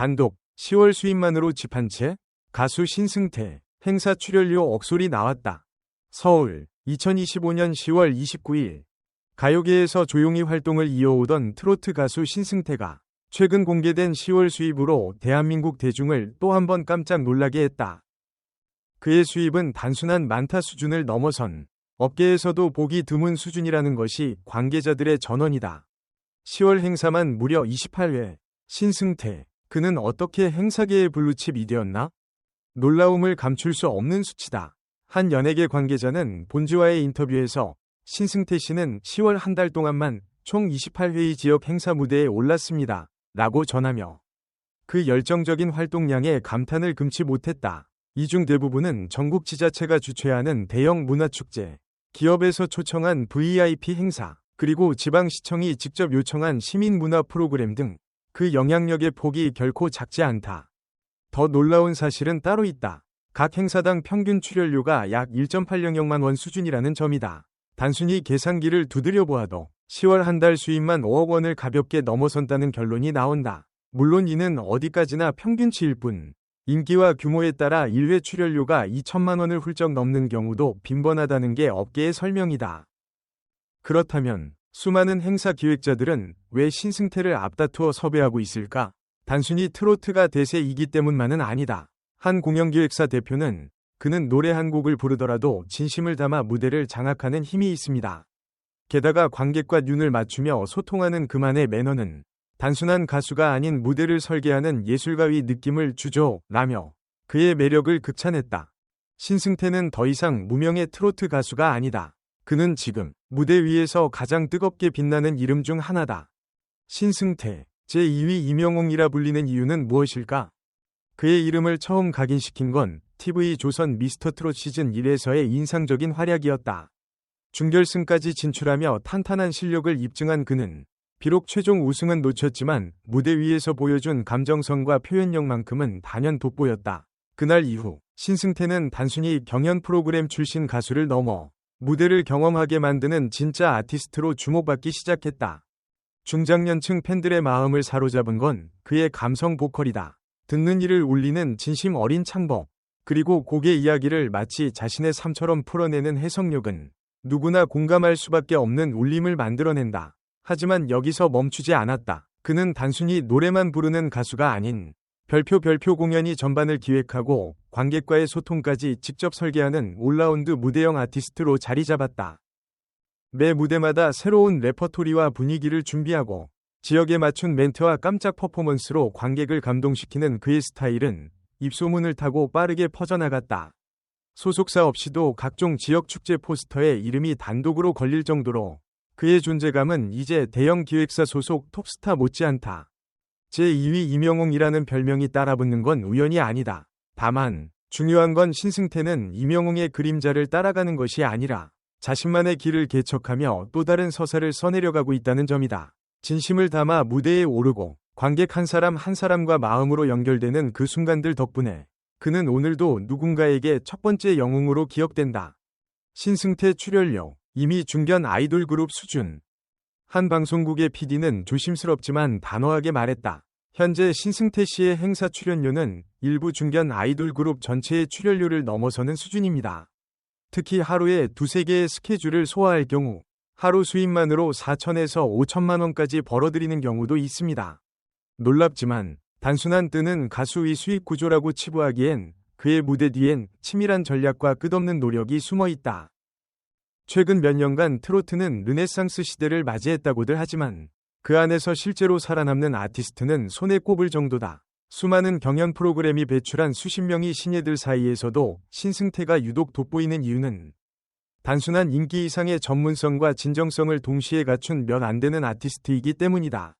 단독 10월 수입만으로 집 한 채? 가수 신승태 행사 출연료 억소리 나왔다. 서울 2025년 10월 29일 가요계에서 조용히 활동을 이어오던 트로트 가수 신승태가 최근 공개된 10월 수입으로 대한민국 대중을 또 한 번 깜짝 놀라게 했다. 그의 수입은 단순한 많다 수준을 넘어선 업계에서도 보기 드문 수준이라는 것이 관계자들의 전언이다. 10월 행사만 무려 28회. 신승태. 그는 어떻게 행사계의 블루칩이 되었나? 놀라움을 감출 수 없는 수치다. 한 연예계 관계자는 본지와의 인터뷰에서 신승태 씨는 10월 한 달 동안만 총 28회의 지역 행사 무대에 올랐습니다. 라고 전하며 그 열정적인 활동량에 감탄을 금치 못했다. 이 중 대부분은 전국 지자체가 주최하는 대형 문화축제, 기업에서 초청한 VIP 행사, 그리고 지방시청이 직접 요청한 시민문화 프로그램 등 그 영향력의 폭이 결코 작지 않다. 더 놀라운 사실은 따로 있다. 각 행사당 평균 출연료가 약 1.8영만 원 수준이라는 점이다. 단순히 계산기를 두드려 보아도 10월 한 달 수입만 5억 원을 가볍게 넘어선다는 결론이 나온다. 물론 이는 어디까지나 평균치일 뿐 인기와 규모에 따라 1회 출연료가 2천만 원을 훌쩍 넘는 경우도 빈번하다는 게 업계의 설명이다. 그렇다면 수많은 행사 기획자들은 왜 신승태를 앞다투어 섭외하고 있을까? 단순히 트로트가 대세이기 때문만은 아니다. 한 공연기획사 대표는 그는 노래 한 곡을 부르더라도 진심을 담아 무대를 장악하는 힘이 있습니다. 게다가 관객과 눈을 맞추며 소통하는 그만의 매너는 단순한 가수가 아닌 무대를 설계하는 예술가의 느낌을 주죠. 라며 그의 매력을 극찬했다. 신승태는 더 이상 무명의 트로트 가수가 아니다. 그는 지금 무대 위에서 가장 뜨겁게 빛나는 이름 중 하나다. 신승태, 제2위 이명웅이라 불리는 이유는 무엇일까? 그의 이름을 처음 각인시킨 건 TV 조선 미스터 트롯 시즌 1에서의 인상적인 활약이었다. 준결승까지 진출하며 탄탄한 실력을 입증한 그는 비록 최종 우승은 놓쳤지만 무대 위에서 보여준 감정성과 표현력만큼은 단연 돋보였다. 그날 이후 신승태는 단순히 경연 프로그램 출신 가수를 넘어 무대를 경험하게 만드는 진짜 아티스트로 주목받기 시작했다. 중장년층 팬들의 마음을 사로잡은 건 그의 감성 보컬이다. 듣는 이를 울리는 진심 어린 창법, 그리고 곡의 이야기를 마치 자신의 삶처럼 풀어내는 해석력은 누구나 공감할 수밖에 없는 울림을 만들어낸다. 하지만 여기서 멈추지 않았다. 그는 단순히 노래만 부르는 가수가 아닌 별표 별표 공연이 전반을 기획하고 관객과의 소통까지 직접 설계하는 올라운드 무대형 아티스트로 자리 잡았다. 매 무대마다 새로운 레퍼토리와 분위기를 준비하고 지역에 맞춘 멘트와 깜짝 퍼포먼스로 관객을 감동시키는 그의 스타일은 입소문을 타고 빠르게 퍼져나갔다. 소속사 없이도 각종 지역 축제 포스터에 이름이 단독으로 걸릴 정도로 그의 존재감은 이제 대형 기획사 소속 톱스타 못지않다. 제2위 이명웅이라는 별명이 따라붙는 건 우연이 아니다. 다만 중요한 건 신승태는 이명웅의 그림자를 따라가는 것이 아니라 자신만의 길을 개척하며 또 다른 서사를 써내려가고 있다는 점이다. 진심을 담아 무대에 오르고 관객 한 사람 한 사람과 마음으로 연결되는 그 순간들 덕분에 그는 오늘도 누군가에게 첫 번째 영웅으로 기억된다. 신승태 출연료 이미 중견 아이돌 그룹 수준 한 방송국의 PD는 조심스럽지만 단호하게 말했다. 현재 신승태 씨의 행사 출연료는 일부 중견 아이돌 그룹 전체의 출연료를 넘어서는 수준입니다. 특히 하루에 두세 개의 스케줄을 소화할 경우 하루 수입만으로 4천에서 5천만 원까지 벌어들이는 경우도 있습니다. 놀랍지만 단순한 뜨는 가수의 수입 구조라고 치부하기엔 그의 무대 뒤엔 치밀한 전략과 끝없는 노력이 숨어 있다. 최근 몇 년간 트로트는 르네상스 시대를 맞이했다고들 하지만 그 안에서 실제로 살아남는 아티스트는 손에 꼽을 정도다. 수많은 경연 프로그램이 배출한 수십 명의 신예들 사이에서도 신승태가 유독 돋보이는 이유는 단순한 인기 이상의 전문성과 진정성을 동시에 갖춘 몇 안 되는 아티스트이기 때문이다.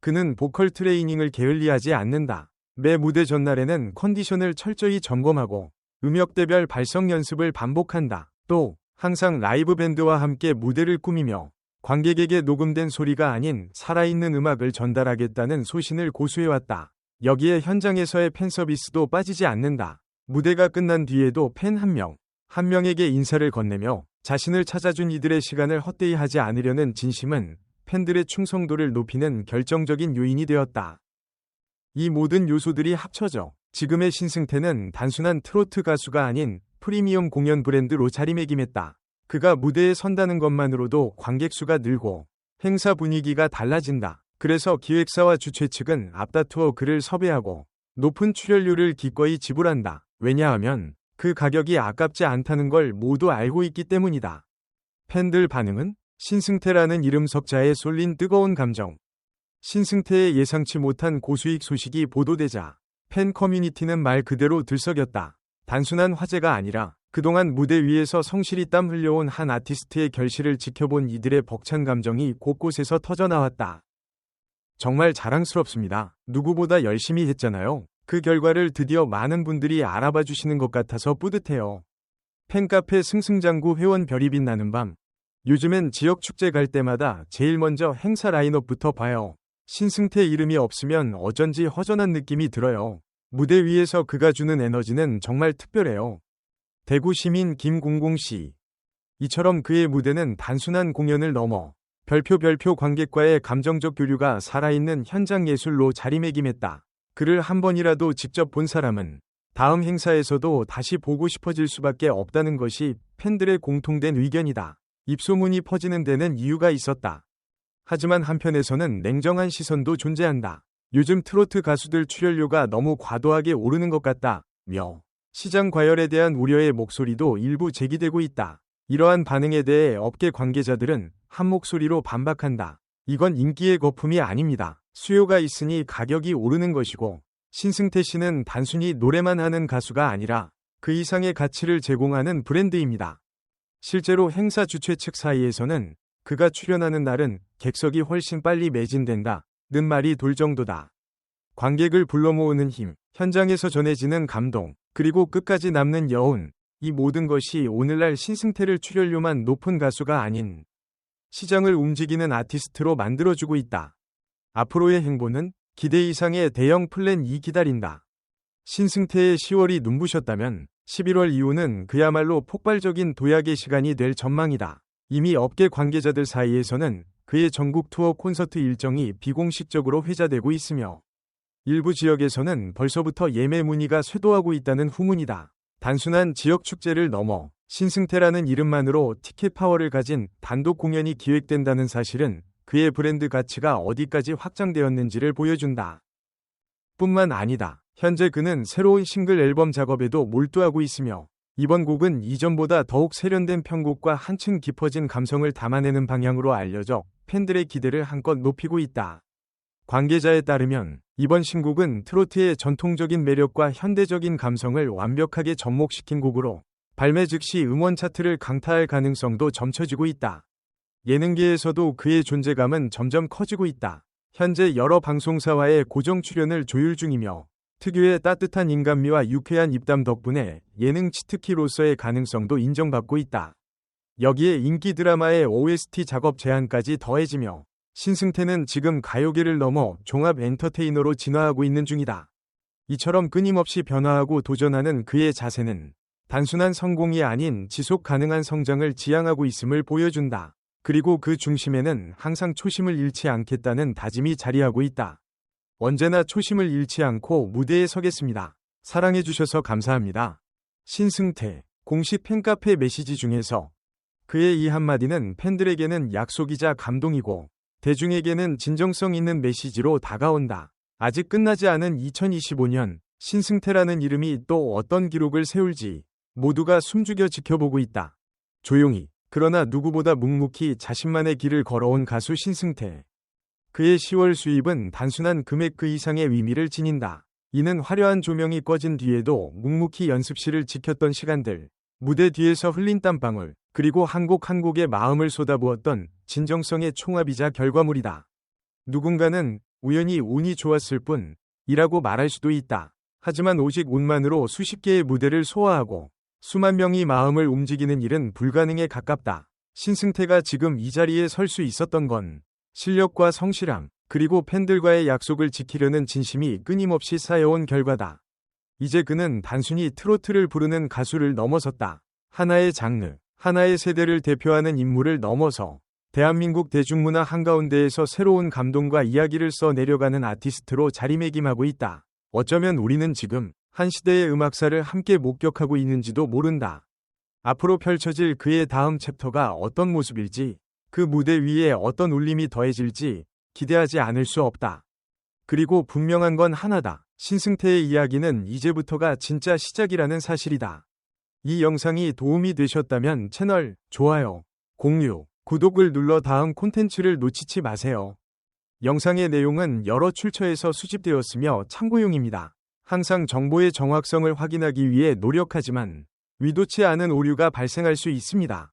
그는 보컬 트레이닝을 게을리하지 않는다. 매 무대 전날에는 컨디션을 철저히 점검하고 음역대별 발성 연습을 반복한다. 또 항상 라이브 밴드와 함께 무대를 꾸미며 관객에게 녹음된 소리가 아닌 살아있는 음악을 전달하겠다는 소신을 고수해왔다. 여기에 현장에서의 팬 서비스도 빠지지 않는다. 무대가 끝난 뒤에도 팬 한 명, 한 명에게 인사를 건네며 자신을 찾아준 이들의 시간을 헛되이 하지 않으려는 진심은 팬들의 충성도를 높이는 결정적인 요인이 되었다. 이 모든 요소들이 합쳐져 지금의 신승태는 단순한 트로트 가수가 아닌 프리미엄 공연 브랜드로 자리매김했다. 그가 무대에 선다는 것만으로도 관객 수가 늘고 행사 분위기가 달라진다. 그래서 기획사와 주최 측은 앞다투어 그를 섭외하고 높은 출연료를 기꺼이 지불한다. 왜냐하면 그 가격이 아깝지 않다는 걸 모두 알고 있기 때문이다. 팬들 반응은 신승태라는 이름 석자에 쏠린 뜨거운 감정. 신승태의 예상치 못한 고수익 소식이 보도되자 팬 커뮤니티는 말 그대로 들썩였다. 단순한 화제가 아니라 그동안 무대 위에서 성실히 땀 흘려온 한 아티스트의 결실을 지켜본 이들의 벅찬 감정이 곳곳에서 터져나왔다. 정말 자랑스럽습니다. 누구보다 열심히 했잖아요. 그 결과를 드디어 많은 분들이 알아봐 주시는 것 같아서 뿌듯해요. 팬카페 승승장구 회원 별이 빛나는 밤. 요즘엔 지역 축제 갈 때마다 제일 먼저 행사 라인업부터 봐요. 신승태 이름이 없으면 어쩐지 허전한 느낌이 들어요. 무대 위에서 그가 주는 에너지는 정말 특별해요. 대구 시민 김공공 씨. 이처럼 그의 무대는 단순한 공연을 넘어 별표 별표 관객과의 감정적 교류가 살아있는 현장 예술로 자리매김했다. 그를 한 번이라도 직접 본 사람은 다음 행사에서도 다시 보고 싶어질 수밖에 없다는 것이 팬들의 공통된 의견이다. 입소문이 퍼지는 데는 이유가 있었다. 하지만 한편에서는 냉정한 시선도 존재한다. 요즘 트로트 가수들 출연료가 너무 과도하게 오르는 것 같다. 며 시장 과열에 대한 우려의 목소리도 일부 제기되고 있다. 이러한 반응에 대해 업계 관계자들은 한 목소리로 반박한다. 이건 인기의 거품이 아닙니다. 수요가 있으니 가격이 오르는 것이고 신승태 씨는 단순히 노래만 하는 가수가 아니라 그 이상의 가치를 제공하는 브랜드입니다. 실제로 행사 주최 측 사이에서는 그가 출연하는 날은 객석이 훨씬 빨리 매진된다. 는 말이 돌 정도다. 관객을 불러 모으는 힘, 현장에서 전해지는 감동, 그리고 끝까지 남는 여운, 이 모든 것이 오늘날 신승태를 출연료만 높은 가수가 아닌 시장을 움직이는 아티스트로 만들어주고 있다. 앞으로의 행보는 기대 이상의 대형 플랜 2 기다린다. 신승태의 10월이 눈부셨다면 11월 이후는 그야말로 폭발적인 도약의 시간이 될 전망이다. 이미 업계 관계자들 사이에서는 그의 전국 투어 콘서트 일정이 비공식적으로 회자되고 있으며 일부 지역에서는 벌써부터 예매 문의가 쇄도하고 있다는 후문이다. 단순한 지역 축제를 넘어 신승태라는 이름만으로 티켓 파워를 가진 단독 공연이 기획된다는 사실은 그의 브랜드 가치가 어디까지 확장되었는지를 보여준다. 뿐만 아니다. 현재 그는 새로운 싱글 앨범 작업에도 몰두하고 있으며 이번 곡은 이전보다 더욱 세련된 편곡과 한층 깊어진 감성을 담아내는 방향으로 알려져 팬들의 기대를 한껏 높이고 있다. 관계자에 따르면 이번 신곡은 트로트의 전통적인 매력과 현대적인 감성을 완벽하게 접목시킨 곡으로 발매 즉시 음원 차트를 강타할 가능성도 점쳐지고 있다. 예능계에서도 그의 존재감은 점점 커지고 있다. 현재 여러 방송사와의 고정 출연을 조율 중이며 특유의 따뜻한 인간미와 유쾌한 입담 덕분에 예능 치트키로서의 가능성도 인정받고 있다. 여기에 인기 드라마의 OST 작업 제안까지 더해지며 신승태는 지금 가요계를 넘어 종합 엔터테이너로 진화하고 있는 중이다. 이처럼 끊임없이 변화하고 도전하는 그의 자세는 단순한 성공이 아닌 지속 가능한 성장을 지향하고 있음을 보여준다. 그리고 그 중심에는 항상 초심을 잃지 않겠다는 다짐이 자리하고 있다. 언제나 초심을 잃지 않고 무대에 서겠습니다. 사랑해주셔서 감사합니다. 신승태 공식 팬카페 메시지 중에서 그의 이 한마디는 팬들에게는 약속이자 감동이고 대중에게는 진정성 있는 메시지로 다가온다. 아직 끝나지 않은 2025년 신승태라는 이름이 또 어떤 기록을 세울지 모두가 숨죽여 지켜보고 있다. 조용히 그러나 누구보다 묵묵히 자신만의 길을 걸어온 가수 신승태. 그의 10월 수입은 단순한 금액 그 이상의 의미를 지닌다. 이는 화려한 조명이 꺼진 뒤에도 묵묵히 연습실을 지켰던 시간들, 무대 뒤에서 흘린 땀방울, 그리고 한 곡 한 곡에 마음을 쏟아부었던 진정성의 총합이자 결과물이다. 누군가는 우연히 운이 좋았을 뿐 이라고 말할 수도 있다. 하지만 오직 운만으로 수십 개의 무대를 소화하고 수만 명이 마음을 움직이는 일은 불가능에 가깝다. 신승태가 지금 이 자리에 설 수 있었던 건 실력과 성실함, 그리고 팬들과의 약속을 지키려는 진심이 끊임없이 쌓여온 결과다. 이제 그는 단순히 트로트를 부르는 가수를 넘어섰다. 하나의 장르, 하나의 세대를 대표하는 인물을 넘어서 대한민국 대중문화 한가운데에서 새로운 감동과 이야기를 써 내려가는 아티스트로 자리매김하고 있다. 어쩌면 우리는 지금 한 시대의 음악사를 함께 목격하고 있는지도 모른다. 앞으로 펼쳐질 그의 다음 챕터가 어떤 모습일지, 그 무대 위에 어떤 울림이 더해질지 기대하지 않을 수 없다. 그리고 분명한 건 하나다. 신승태의 이야기는 이제부터가 진짜 시작이라는 사실이다. 이 영상이 도움이 되셨다면 채널 좋아요, 공유, 구독을 눌러 다음 콘텐츠를 놓치지 마세요. 영상의 내용은 여러 출처에서 수집되었으며 참고용입니다. 항상 정보의 정확성을 확인하기 위해 노력하지만 의도치 않은 오류가 발생할 수 있습니다.